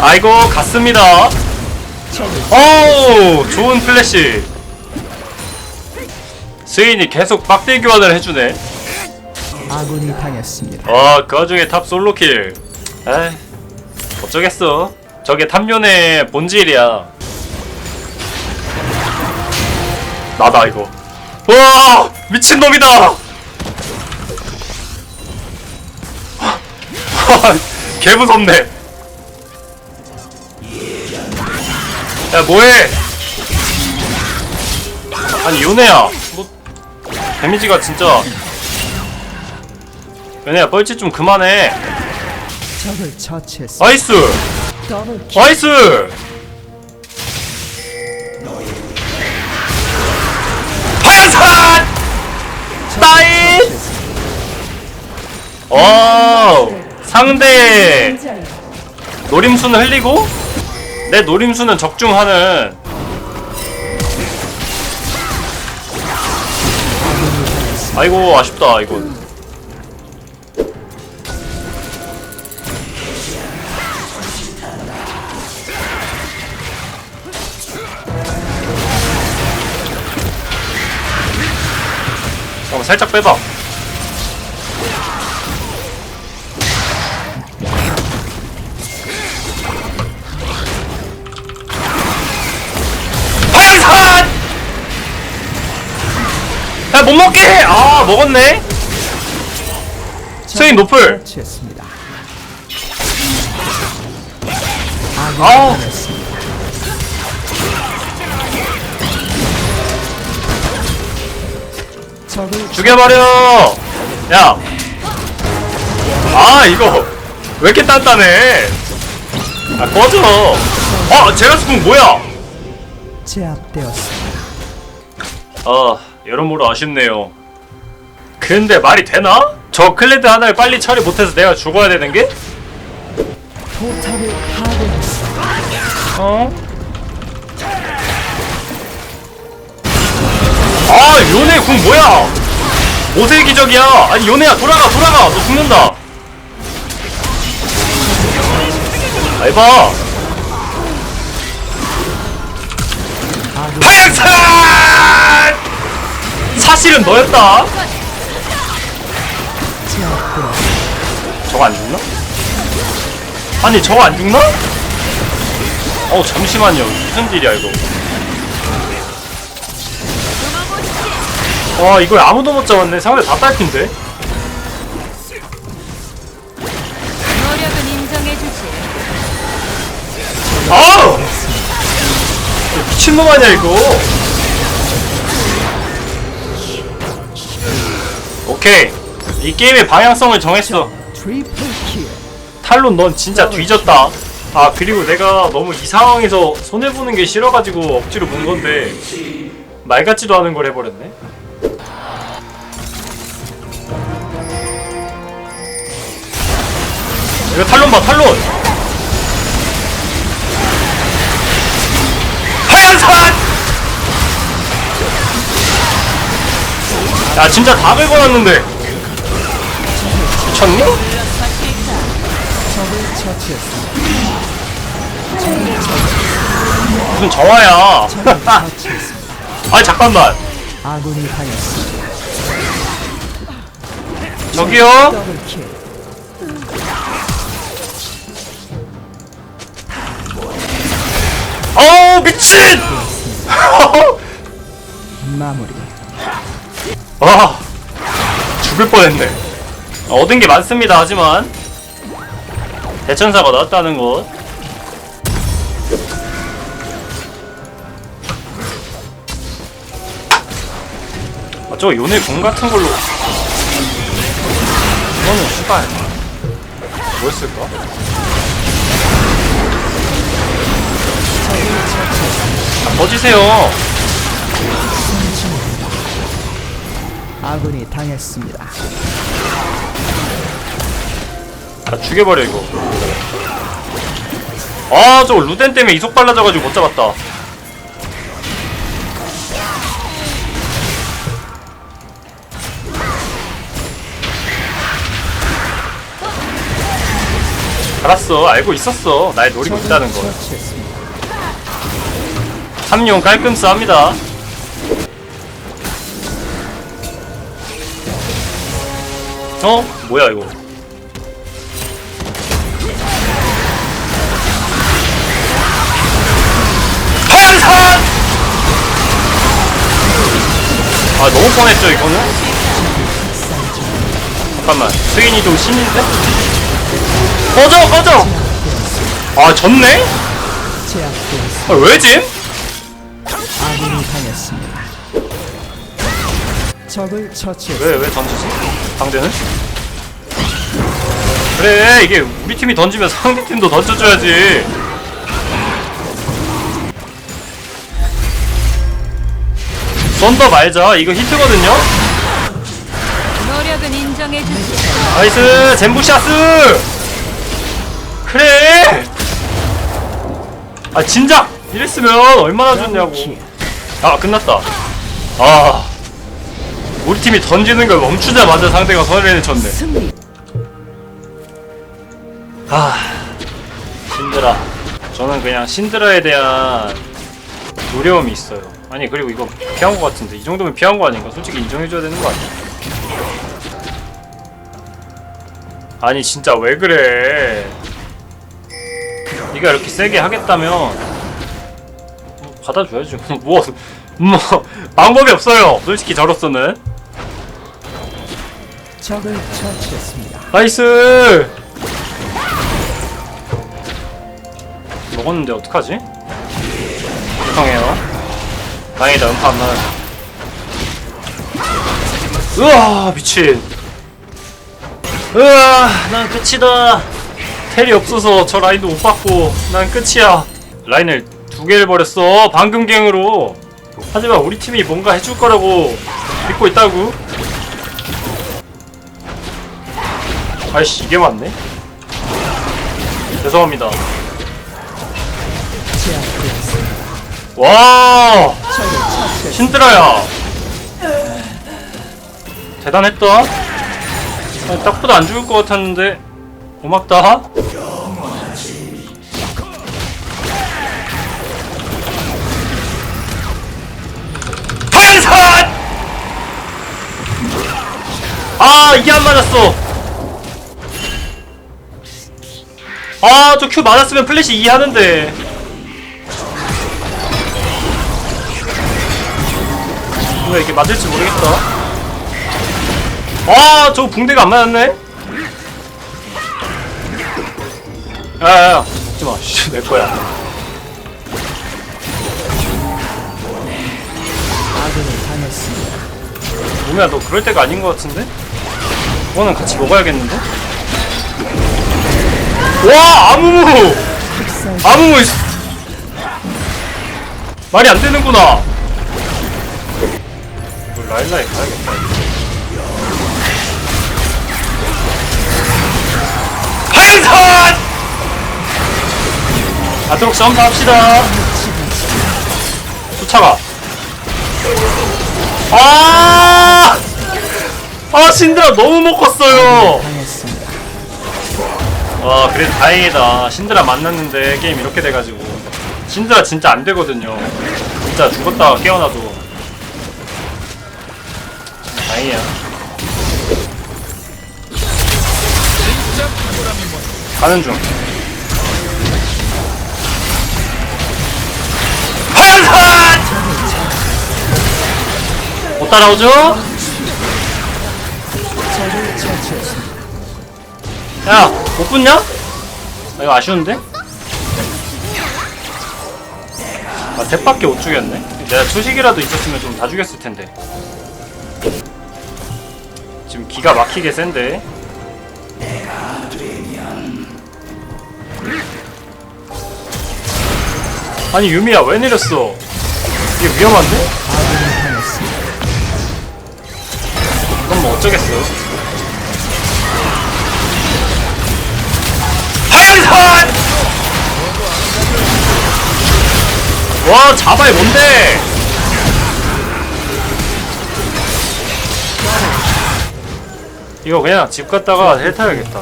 아이고 갔습니다. 오 좋은 플래시. 스인이 계속 빡대 교환을 해주네. 아군이 당했습니다. 아그 와중에 탑 솔로킬. 에이 어쩌겠어. 저게 탑련의 본질이야. 나다 이거 와 미친놈이다. 개무섭네. 야 뭐해? 아니 요네야. 뭐 데미지가 진짜. 연애야 뻘짓 좀 그만해. 나이스. 나이스 어 상대 노림수는 흘리고 내 노림수는 적중하는. 아이고 아쉽다 이거 잠깐만 살짝 빼봐 못 먹게! 해! 아, 먹었네? 스윙 노플! 처치했습니다. 아우. 적을 죽여버려! 야! 아, 이거, 왜 이렇게 단단해? 아, 꺼져! 아, 제라스 궁 뭐야? 제압되었습니다. 아, 여러모로 아쉽네요. 근데 말이 되나? 저 클레드 하나를 빨리 처리 못해서 내가 죽어야 되는 게? 어? 아, 요네 궁 뭐야? 모세의 기적이야. 아니, 요네야, 돌아가, 돌아가. 너 죽는다. 잘 봐. 아군 파양산! 사실은 너였다. 저거 안 죽나? 아니, 저거 안 죽나? 어, 잠시만요. 무슨 딜이야, 이거. 와, 이걸 아무도 못 잡았네. 상대 다 딸핀데? 노력은 인정해주지. 아우! 미친놈 아니야, 이거? 오케이. 이 게임의 방향성을 정했어. 탈론 넌 진짜 뒤졌다. 아 그리고 내가 너무 이 상황에서 손해 보는 게 싫어가지고 억지로 문 건데 말 같지도 않은 걸 해버렸네. 이거 탈론 봐 탈론. 야 진짜 다 긁어놨는데 미쳤니? 무슨 정화야? 적을 처치했습니다. 아 잠깐만 아군이. 저기요. 어우 미친 마무리. 와 죽을 뻔했네. 얻은 게 많습니다 하지만. 대천사가 나왔다는 것. 아, 저 요네 궁 같은 걸로. 이거는 씨발. 뭐였을까? 아, 꺼지세요 아군이 당했습니다. 다 죽여버려 이거. 아 저거 루덴 때문에 이속 빨라져가지고 못 잡았다. 알았어 알고 있었어. 날 노리고 있다는 거. 3용 깔끔 싸합니다. 어? 뭐야 이거 한산! 아 너무 뻔했죠 이거는? 잠깐만 스윈이 좀 신인데? 꺼져 꺼져! 아 졌네? 아 왜지? 아군이 당했습니다. 적을 처치했습니다. 왜, 왜 던지지? 상대는? 그래, 이게 우리 팀이 던지면 상대 팀도 던져줘야지. 썬더 말자. 이거 히트거든요? 노력은 인정해 주지. 나이스! 젠부샤스! 그래! 아, 진작! 이랬으면 얼마나 좋냐고. 킬. 아, 끝났다. 아. 우리 팀이 던지는 걸 멈추자마자 상대가 선회를 쳤네. 아 신드라. 저는 그냥 신드라에 대한 두려움이 있어요. 아니 그리고 이거 피한 거 같은데. 이 정도면 피한 거 아닌가? 솔직히 인정해줘야 되는 거 아니야? 아니 진짜 왜 그래? 네가 이렇게 세게 하겠다면 뭐 받아줘야죠. 뭐, 뭐 방법이 없어요. 솔직히 저로서는 적을 처치했습니다. 나이스! 먹었는데 어떡하지? 죄송해요. 다행이다 음파 안 나요 우와 미친. 으아 난 끝이다. 텔이 없어서 저 라인도 못 받고 난 끝이야. 라인을 두 개를 버렸어 방금 갱으로. 하지만 우리 팀이 뭔가 해줄 거라고 믿고 있다고 아이씨 이게 맞네? 죄송합니다. 와. 신드라야! 대단했다. 아니, 딱 보다 안 죽을 것 같았는데. 고맙다. 반산! 아 이게 안 맞았어 아 저 큐 맞았으면 플래시 2 하는데 왜 이게 맞을지 모르겠다. 아, 저 붕대가 안 맞았네? 야, 야, 야. 하지 마. 씨, 내 거야. 몸이야, 너 그럴 때가 아닌 것 같은데? 그거는 같이 먹어야겠는데? 와, 아무무! 아무무! 있- 말이 안 되는구나. 이거 라일라에 가야겠다. 한산! 가도록 점사합시다. 쫓아가. 아! 아, 신드라 너무 못 컸어요. 와 그래도 다행이다. 신드라 만났는데 게임 이렇게 돼가지고. 신드라 진짜 안 되거든요. 진짜 죽었다가 깨어나도. 다행이야. 가는 중. 한산 못 따라오죠? 야, 못 붙냐? 아, 이거 아쉬운데? 아, 대밖에 못 죽였네? 내가 초식이라도 있었으면 좀 다 죽였을 텐데. 지금 기가 막히게 센데. 아니, 유미야, 왜 내렸어? 이게 위험한데? 그럼 뭐 어쩌겠어. 와, 자발 뭔데? 이거 그냥 집 갔다가 헬 타야겠다.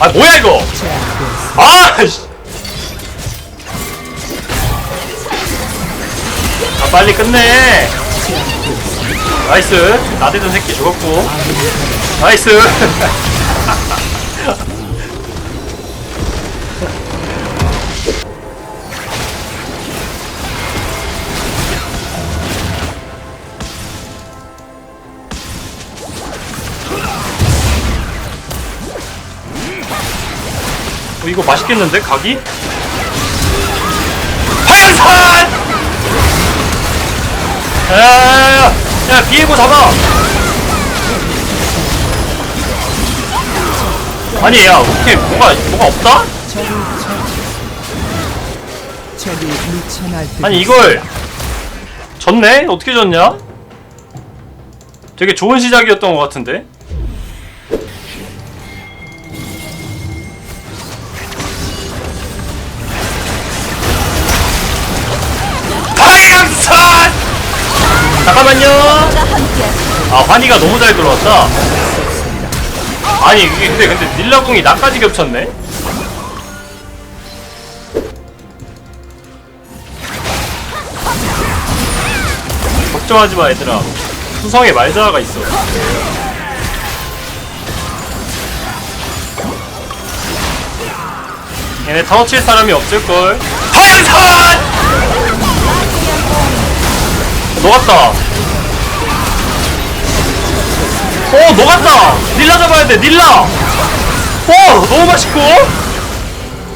아 뭐야 이거. 아 씨. 아 빨리 끝내 나이스 나대던 새끼 죽었고 나이스 이거 맛있겠는데 각이? 화양산! 야 야야야 야 비에고 잡아 아니 야 어떻게 뭐가 뭐가 없다? 아니 이걸 졌네? 어떻게 졌냐? 되게 좋은 시작이었던 것 같은데 잠깐만요. 아 환희가 너무 잘 들어왔다. 아니 이게 근데 근데 닐라궁이 나까지 겹쳤네? 걱정하지 마 얘들아. 수성에 말자가 있어. 얘네 타워 칠 사람이 없을걸? 화양산! 녹았다. 오 녹았다. 닐라 잡아야 돼 닐라. 오 너무 맛있고.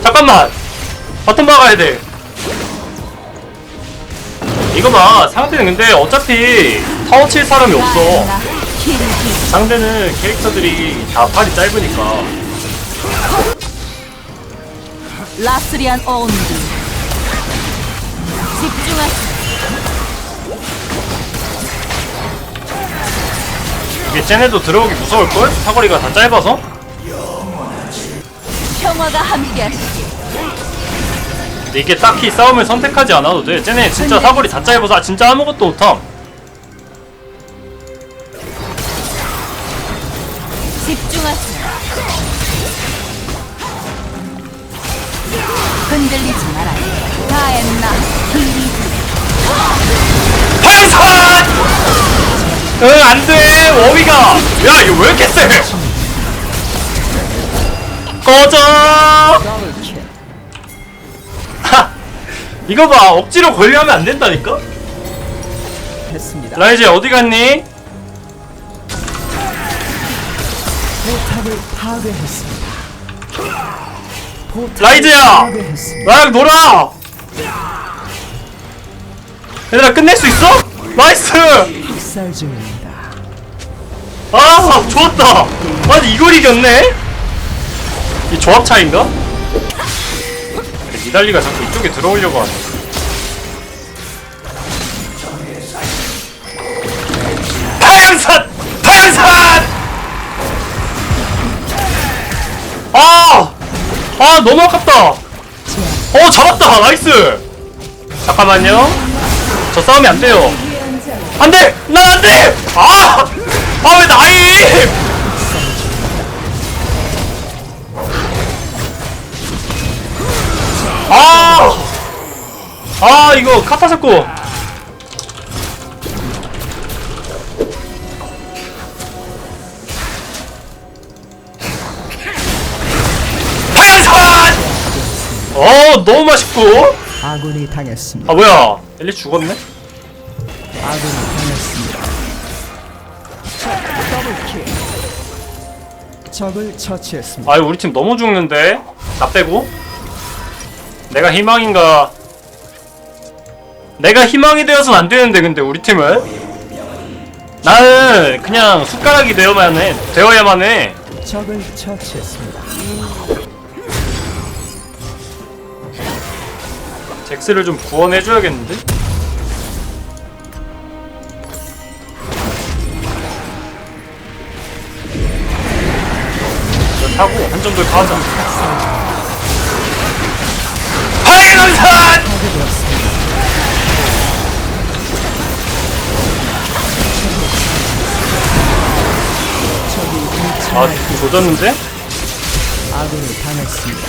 잠깐만. 바텀 막아야 돼. 이거 봐 상대는 근데 어차피 타워 칠 사람이 없어. 상대는 캐릭터들이 다 팔이 짧으니까. 라스리안 온드 집중하시 이게 쟤네도 들어오기 무서울걸? 사거리가 다 짧아서? 평화가 함께하시 근데 이게 딱히 싸움을 선택하지 않아도 돼 쟤네 진짜 사거리 다 짧아서 아, 진짜 아무것도 못함 응 안돼 워위가 야 이거 왜 이렇게 세 꺼져. 하! 이거 봐 억지로 권리하면 안 된다니까 했습니다. 라이즈 어디 갔니? 포탑을 파괴했습니다. 포탑을 라이즈야! 파괴했습니다. 나랑 놀아 얘들아 끝낼 수 있어? 나이스 중입니다. 아 좋았다 아니 이걸 이겼네? 이 조합 차인가? 니달리가 자꾸 이쪽에 들어오려고 하네 타양산! 타양산! 아! 아 너무 아깝다 어 잡았다 나이스 잠깐만요 저 싸우면 안 돼요 안돼 난 안돼 아 아 왜 나이 아! 아 이거 카타사코 타양산! 어 너무 맛있고 아군이 당했습니다. 아 뭐야 엘리 죽었네? 아군이 당했습니다. 적. 적을 처치했습니다. 아유 우리 팀 너무 죽는데 나 빼고 내가 희망인가 내가 희망이 되어서는 안 되는데 근데 우리 팀은 나는 그냥 숟가락이 되어야만 해 되어야만 해 적을 처치했습니다. 잭스를 좀 구원해줘야겠는데 이거 타고 한점더 가자 미쳐 아 조졌는데? 아군이 당했습니다.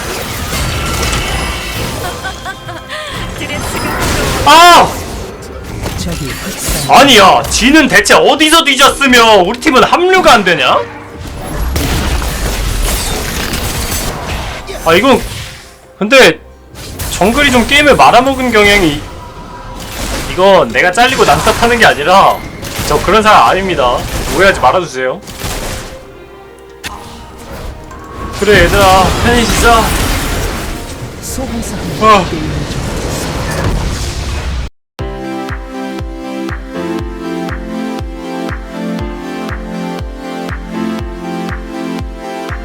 아! 적이 아니야 지는 대체 어디서 뒤졌으며 우리 팀은 합류가 안 되냐? 아 이건 근데 정글이 좀 게임을 말아먹은 경향이 이건 내가 잘리고 난 탓하는 게 아니라 저 그런 사람 아닙니다. 오해하지 말아주세요. 그래 얘들아. 편히 쉬자. 게임을